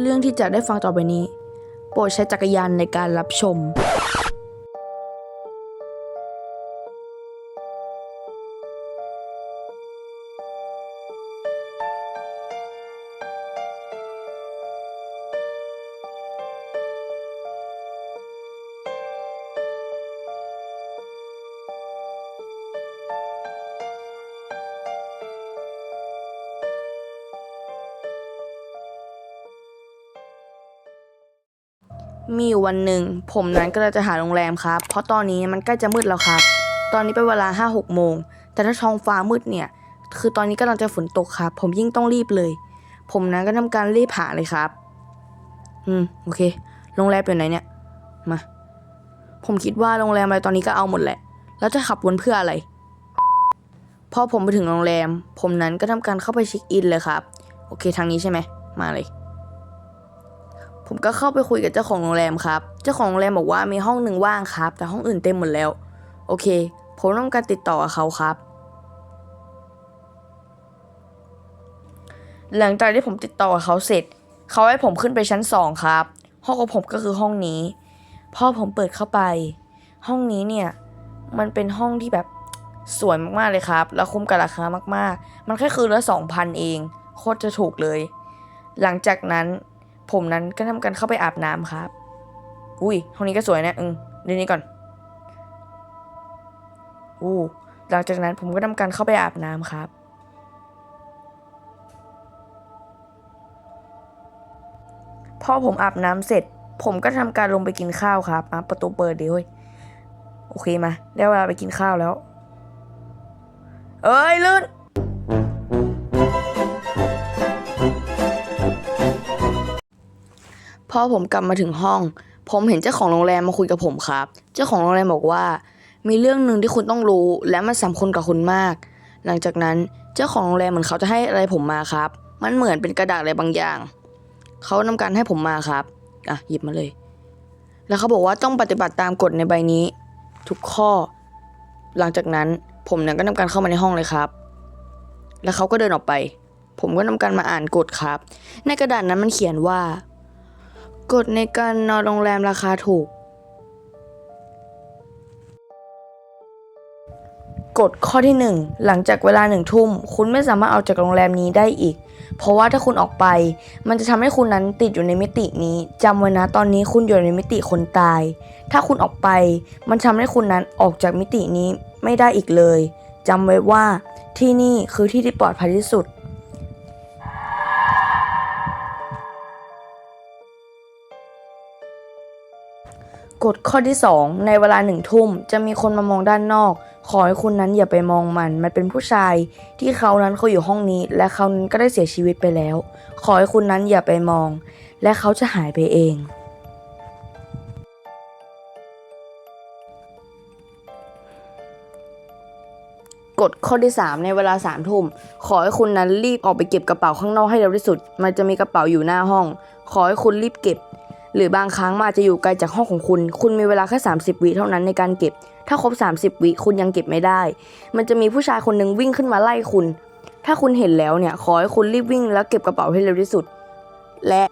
เรื่องที่จะได้ฟังต่อไปนี้ โปรดใช้จักรยานในการรับชม มีอยู่วันหนึ่งผมนั้นก็จะหาโรงแรมครับ เพราะตอนนี้มันใกล้จะมืดแล้วครับ ตอนนี้เป็นเวลาห้าหกโมง แต่ถ้าท้องฟ้ามืดเนี่ย คือตอนนี้กำลังจะฝนตกครับ ผมยิ่งต้องรีบเลย ผมนั้นก็ทำการรีบหาเลยครับ อืมโอเค โรงแรมอยู่ไหนเนี่ย มา ผมคิดว่าโรงแรมอะไรตอนนี้ก็เอาหมดแหละ แล้วจะขับวนเพื่ออะไร พอผมไปถึงโรงแรม ผมนั้นก็ทำการเข้าไปเช็คอินเลยครับ โอเคทางนี้ใช่ไหม มาเลย ผมก็เข้าไปคุยกับเจ้าของโรงแรมครับ เจ้าของโรงแรมบอกว่ามีห้องหนึ่งว่างครับ แต่ห้องอื่นเต็มหมดแล้ว โอเค ผมต้องการติดต่อกับเขาครับ หลังจากที่ผมติดต่อกับเขาเสร็จ เขาให้ผมขึ้นไปชั้นสองครับ ห้องของผมก็คือห้องนี้ พอผมเปิดเข้าไป ห้องนี้เนี่ย มันเป็นห้องที่แบบสวยมากๆเลยครับ แล้วคุ้มกับราคามากๆ มันแค่คืนละสองพันเอง โคตรจะถูกเลย หลังจากนั้น ผมนั้นก็ทำการเข้าไปอาบน้ำครับ อุ้ยห้องนี้ก็สวยนะอืมเดี๋ยวนี้ก่อน อู้หลังจากนั้นผมก็ทำการเข้าไปอาบน้ำครับ พอผมอาบน้ำเสร็จ ผมก็ทำการลงไปกินข้าวครับอะประตูเปิดดีเว้ยโอเคมา ได้เวลาไปกินข้าวแล้ว เอ้ยลื่น อผมกลับมาถึงห้อง ผมเห็นเจ้าของโรงแรมมาคุยกับผมครับ เจ้าของโรงแรมบอกว่า มีเรื่องหนึ่งที่คุณต้องรู้และมันสำคัญกับคุณมาก หลังจากนั้นเจ้าของโรงแรมเหมือนเขาจะให้อะไรผมมาครับ มันเหมือนเป็นกระดาษอะไรบางอย่าง เขานำการให้ผมมาครับอะหยิบมาเลย แล้วเขาบอกว่าต้องปฏิบัติตามกฎในใบนี้ ทุกข้อ หลังจากนั้นผมเนี่ยก็นำการเข้ามาในห้องเลยครับ แล้วเขาก็เดินออกไป ผมก็นำการมาอ่านกฎครับ ในกระดาษนั้นมันเขียนว่า กฎในการนอนโรงแรมราคาถูก กฎข้อที่ 1 หลังจากเวลาหนึ่งทุ่ม คุณไม่สามารถออกจากโรงแรมนี้ได้อีก เพราะว่าถ้าคุณออกไป มันจะทำให้คุณนั้นติดอยู่ในมิตินี้จำไว้นะตอนนี้คุณอยู่ในมิติคนตาย ถ้าคุณออกไป มันทำให้คุณนั้นออกจากมิตินี้ไม่ได้อีกเลยจำไว้ว่าที่นี่คือที่ที่ปลอดภัยที่สุด กฎข้อที่ 2 ในเวลาหนึ่งทุ่มจะมีคนมามองด้านนอก ขอให้คุณนั้นอย่าไปมองมัน มันเป็นผู้ชายที่เขานั้นเขาอยู่ห้องนี้ และเขานั้นก็ได้เสียชีวิตไปแล้ว ขอให้คุณนั้นอย่าไปมอง และเขาจะหายไปเอง กฎข้อที่ 3 ในเวลา3ามทุ่มขอให้คุณนั้นรีบออกไปเก็บกระเป๋าข้างนอกให้เร็วที่สุด มันจะมีกระเป๋าอยู่หน้าห้อง ขอให้คุณรีบเก็บ หรือบางครั้งมันอาจจะอยู่ไกลจากห้องของคุณ คุณมีเวลาแค่ 30 วิเท่านั้นในการเก็บ ถ้าครบ 30 วิคุณยังเก็บไม่ได้ มันจะมีผู้ชายคนหนึ่งวิ่งขึ้นมาไล่คุณ ถ้าคุณเห็นแล้วเนี่ยขอให้คุณรีบวิ่งแล้วเก็บกระเป๋าให้เร็วที่สุด และ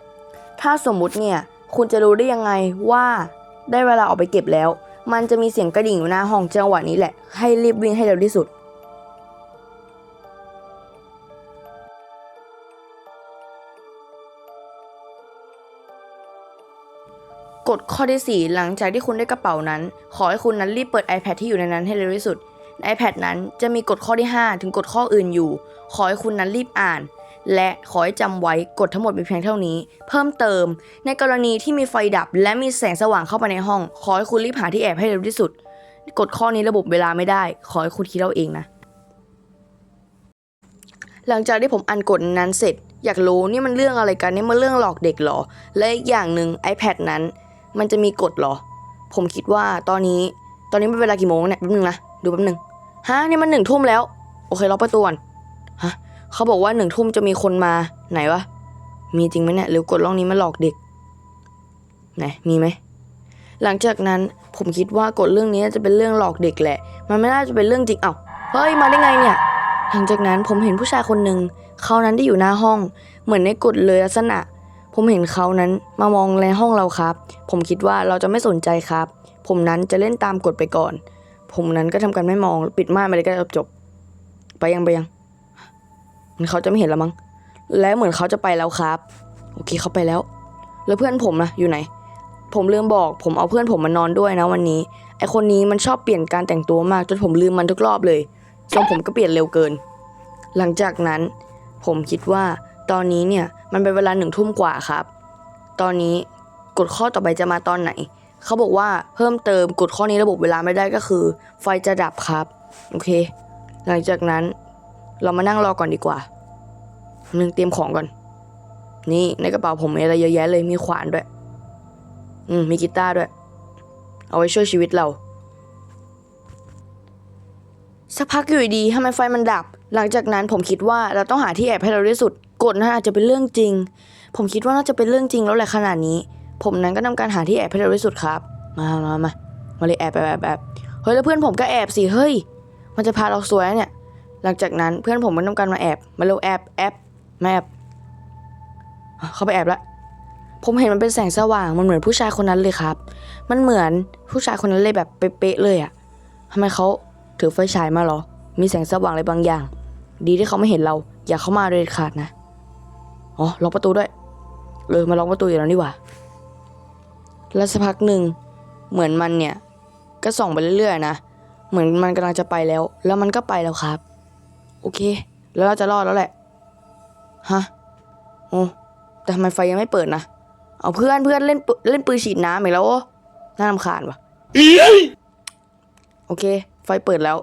ถ้าสมมุติเนี่ยคุณจะรู้ได้ยังไงว่าได้เวลาออกไปเก็บแล้ว มันจะมีเสียงกระดิ่งอยู่หน้าห้องจังหวะนี้แหละ ให้รีบวิ่งให้เร็วที่สุด ฎข้อที่ 4 หลังจากที่คุณได้กระเป๋านั้น ขอให้คุณนั้นรีบเปิด iPad ที่อยู่ในนั้นให้เร็วที่สุดใน iPad นั้นจะมีกฎข้อที่ 5 ถึงกฎข้ออื่นอยู่ ขอให้คุณนั้นรีบอ่าน และขอให้จำไว้กฎทั้งหมดมีเพียงเท่านี้ เพิ่มเติม ในกรณีที่มีไฟดับ และมีแสงสว่างเข้าไปในห้อง ขอให้คุณรีบหาที่แอบให้เร็วที่สุด กฎข้อนี้ระบบเวลาไม่ได้ ขอให้คุณคิดเอาเองนะ หลังจากที่ผมอ่านกฎนั้นเสร็จ อยากรู้นี่มันเรื่องอะไรกันนี่มันเรื่องหลอกเด็กเหรอ และอีกอย่างหนึ่ง iPad นั้น มันจะมีกฎเหรอ ผมคิดว่าตอนนี้ ตอนนี้เป็นเวลากี่โมงเนี่ยแป๊บนึงนะ ดูแป๊บนึง ฮะ นี่มันหนึ่งทุ่มแล้ว โอเคล็อกประตูก่อนฮะ เขาบอกว่าหนึ่งทุ่มจะมีคนมา ไหนวะ มีจริงไหมเนี่ย หรือกฎล่องนี้มันหลอกเด็ก ไหน มีไหม หลังจากนั้นผมคิดว่ากฎเรื่องนี้จะเป็นเรื่องหลอกเด็กแหละ มันไม่น่าจะเป็นเรื่องจริง เอ้า เฮ้ย มาได้ไงเนี่ย หลังจากนั้นผมเห็นผู้ชายคนหนึ่ง เขานั้นได้อยู่หน้าห้อง เหมือนในกฎเลยลักษณะ ผมเห็นเขานั้นมามองในห้องเราครับ ผมคิดว่าเราจะไม่สนใจครับ ผมนั้นจะเล่นตามกฎไปก่อน ผมนั้นก็ทำการไม่มองปิดม่านไปเลยก็จบ ไปยังไปยังมันเขาจะไม่เห็นแล้วมั้ง แล้วเหมือนเขาจะไปแล้วครับ โอเคเขาไปแล้ว แล้วเพื่อนผมนะอยู่ไหน ผมลืมบอก ผมเอาเพื่อนผมมานอนด้วยนะวันนี้ ไอคนนี้มันชอบเปลี่ยนการแต่งตัวมากจนผมลืมมันทุกรอบเลยทรงผมก็เปลี่ยนเร็วเกิน หลังจากนั้น ผมคิดว่า ตอนนี้เนี่ยมันเป็นเวลาหนึ่งทุ่มกว่าครับ ตอนนี้กฎข้อต่อไปจะมาตอนไหน เขาบอกว่าเพิ่มเติมกฎข้อนี้ระบบเวลาไม่ได้ก็คือ ไฟจะดับครับ โอเค หลังจากนั้นเรามานั่งรอก่อนดีกว่าหนึ่งเตรียมของก่อน นี่ในกระเป๋าผมมีอะไรเยอะแยะเลยมีขวานด้วย อืมมีกีตาร์ด้วย เอาไว้ช่วยชีวิตเรา สักพักอยู่ดีทำไมไฟมันดับ หลังจากนั้นผมคิดว่าเราต้องหาที่แอบให้เราที่สุด กฎนั้นอาจจะเป็นเรื่องจริง ผมคิดว่าน่าจะเป็นเรื่องจริงแล้วแหละขนาดนี้ ผมนั้นก็ทำการหาที่แอบให้เราที่สุดครับ มามามามาเลยแอบแอบแอบเฮ้ยแล้วเพื่อนผมก็แอบสิเฮ้ย มันจะพาเราสวยเนี่ย หลังจากนั้นเพื่อนผมมันทำการมาแอบมาเร็วแอบแอบมาแอบเขาไปแอบละผมเห็นมันเป็นแสงสว่างมันเหมือนผู้ชายคนนั้นเลยครับ มันเหมือนผู้ชายคนนั้นเลยแบบเป๊ะเลยอะทำไมเขาถือไฟฉายมาเหรอ มีแสงสว่างอะไรบางอย่าง ดีที่เขาไม่เห็นเรา อย่าเข้ามาโดยเด็ดขาดนะ อ๋อล็อกประตูด้วย เลยมาล็อกประตูอยู่แล้วนี่หว่าแล้วสักพักหนึ่งเหมือนมันเนี่ย ก็ส่องไปเรื่อยๆนะเหมือนมันกำลังจะไปแล้ว แล้วมันก็ไปแล้วครับ โอเค แล้วเราจะรอดแล้วแหละฮะโอ้แต่ทำไมไฟยังไม่เปิดนะเอาเพื่อนเพื่อนเล่นปืเล่นปืนฉีดน้ำอีกแล้วโอ้น่ารำคาญว่ะโอเค ไฟเปิดแล้ว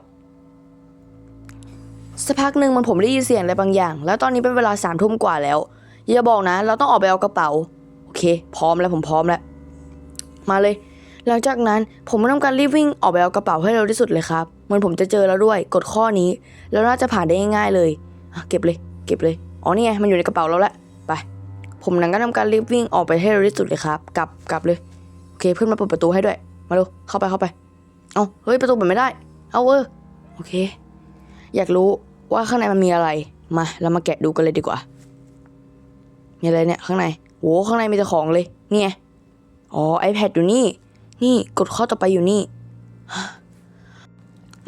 สักพักหนึ่งมันผมได้ยินเสียงอะไรบางอย่าง แล้วตอนนี้เป็นเวลาสามทุ่มกว่าแล้ว อย่าบอกนะ เราต้องออกไปเอากระเป๋า โอเค พร้อมแล้วผมพร้อมแล้ว มาเลย หลังจากนั้นผมก็ทำการรีบวิ่งออกไปเอากระเป๋าให้เร็วที่สุดเลยครับ เหมือนผมจะเจอแล้วด้วย กดข้อนี้ แล้วน่าจะผ่านได้ง่ายๆเลยเก็บเลย เก็บเลย อ๋อนี่ไง มันอยู่ในกระเป๋าเราแล้วไป ผมนั้นก็ทำการรีบวิ่งออกไปให้เร็วที่สุดเลยครับ กลับกลับเลย โอเค เพื่อนมาเปิดประตูให้ด้วย มาดูเข้าไปเข้าไป เอาเฮ้ย ประตูเปิดไม่ได้ เอาเออ โอเค อยากรู้ว่าข้างในมันมีอะไร มา เรามาแกะดูกันเลยดีกว่า มีอะไรเนี่ยข้างในโหข้างในมีแต่ของเลยนี่ไงอ๋อ iPad อยู่นี่ นี่กดข้อต่อไปอยู่นี่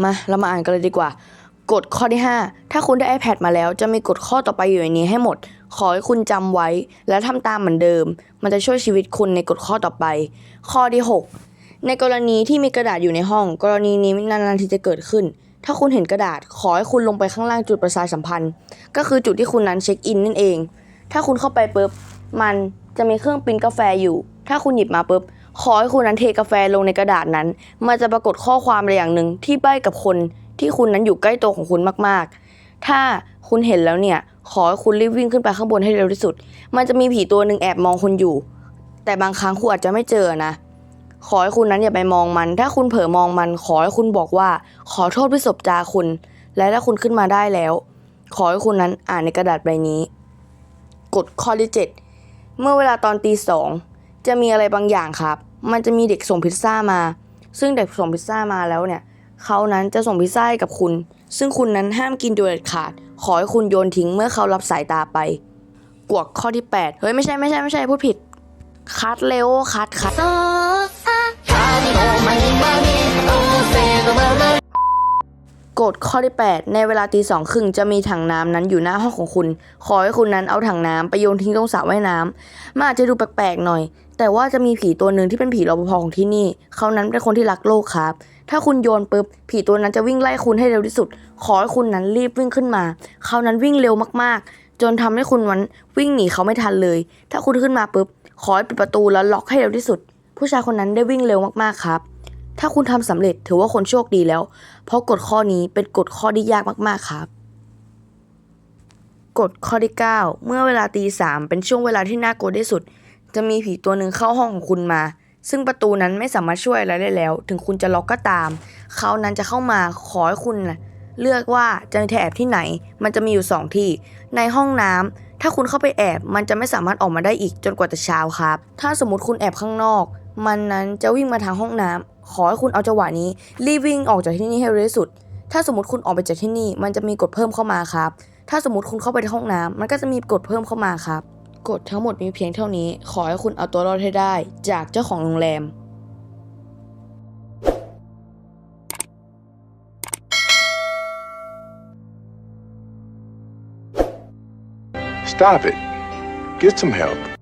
มาเรามาอ่านกันเลยดีกว่า กฎข้อที่ 5 ถ้าคุณได้ iPad มาแล้ว จะมีกฎข้อต่อไปอยู่ในนี้ให้หมด ขอให้คุณจำไว้ และทำตามเหมือนเดิม มันจะช่วยชีวิตคุณในกฎข้อต่อไป ข้อที่ 6 ในกรณีที่มีกระดาษอยู่ในห้อง กรณีนี้นานๆทีจะเกิดขึ้น ถ้าคุณเห็นกระดาษ ขอให้คุณลงไปข้างล่างจุดประชาสัมพันธ์ ก็คือจุดที่คุณนั้นเช็คอินนั่นเอง ถ้าคุณเข้าไปปุ๊บมันจะมีเครื่องปิ้นกาแฟอยู่ ถ้าคุณหยิบมาปุ๊บขอให้คุณนั้นเทกาแฟลงในกระดาษนั้น มันจะปรากฏข้อความอะไรอย่างหนึ่งที่ใบ้กับคนที่คุณนั้นอยู่ใกล้ตัวของคุณมากๆ ถ้าคุณเห็นแล้วเนี่ย ขอให้คุณรีบวิ่งขึ้นไปข้างบนให้เร็วที่สุด มันจะมีผีตัวหนึ่งแอบมองคุณอยู่ แต่บางครั้งคุณอาจจะไม่เจอนะ ขอให้คุณนั้นอย่าไปมองมัน ถ้าคุณเผลอมองมัน ขอให้คุณบอกว่า ขอโทษพิศพจาคุณ และถ้าคุณขึ้นมาได้แล้ว ขอให้คุณนั้นอ่านในกระดาษใบนี้ กฎข้อที่7เมื่อเวลาตอนตีสองจะมีอะไรบางอย่างครับ มันจะมีเด็กส่งพิซซ่ามา ซึ่งเด็กส่งพิซซ่ามาแล้วเนี่ยเขานั้นจะส่งพิซซ่าให้กับคุณ ซึ่งคุณนั้นห้ามกินโดยเด็ดขาด ขอให้คุณโยนทิ้งเมื่อเขารับสายตาไป กวกข้อที่ 8 เฮ้ยไม่ใช่ไม่ใช่ไม่ใช่พูดผิด คัดเร็วคัดคัด กฎข้อที่ 8 ในเวลาตีสองครึ่งจะมีถังน้ำนั้นอยู่หน้าห้องของคุณ ขอให้คุณนั้นเอาถังน้ำไปโยนทิ้งตรงสระว่ายน้ำมันอาจจะดูแปลกๆหน่อย แต่ว่าจะมีผีตัวหนึ่งที่เป็นผีรปภของที่นี่ เขานั้นเป็นคนที่รักโลกครับ ถ้าคุณโยนปุ๊บ ผีตัวนั้นจะวิ่งไล่คุณให้เร็วที่สุด ขอให้คุณนั้นรีบวิ่งขึ้นมา เขานั้นวิ่งเร็วมากๆ จนทำให้คุณนั้นวิ่งหนีเขาไม่ทันเลย ถ้าคุณขึ้นมาปุ๊บ ขอให้ปิดประตูแล้วล็อกให้เร็วที่สุด ผู้ชายคนนั้นได้วิ่งเร็วมากๆครับ ถ้าคุณทำสำเร็จถือว่าคนโชคดีแล้ว เพราะกฎข้อนี้เป็นกฎข้อที่ยากมากๆครับกฎข้อที่ 9 เมื่อเวลาตีสามเป็นช่วงเวลาที่น่ากลัวที่สุด จะมีผีตัวหนึ่งเข้าห้องของคุณมา ซึ่งประตูนั้นไม่สามารถช่วยอะไรได้แล้ว ถึงคุณจะล็อกก็ตาม เขานั้นจะเข้ามาขอให้คุณเลือกว่าจะแอบที่ไหน มันจะมีอยู่สองที่ ในห้องน้ำถ้าคุณเข้าไปแอบ มันจะไม่สามารถออกมาได้อีกจนกว่าจะเช้าครับ ถ้าสมมติคุณแอบข้างนอก มันนั้นจะวิ่งมาทางห้องน้ำ ขอให้คุณเอาจังหวะนี้ รีบวิ่งออกจากที่นี่ให้เร็วสุด ถ้าสมมติคุณออกไปจากที่นี่ มันจะมีกฎเพิ่มเข้ามาครับ ถ้าสมมติคุณเข้าไปในห้องน้ำ มันก็จะมีกฎเพิ่มเข้ามาครับ กฎทั้งหมดมีเพียงเท่านี้ ขอให้คุณเอาตัวรอดให้ได้ จากเจ้าของโรงแรมส t o p it. Get some help.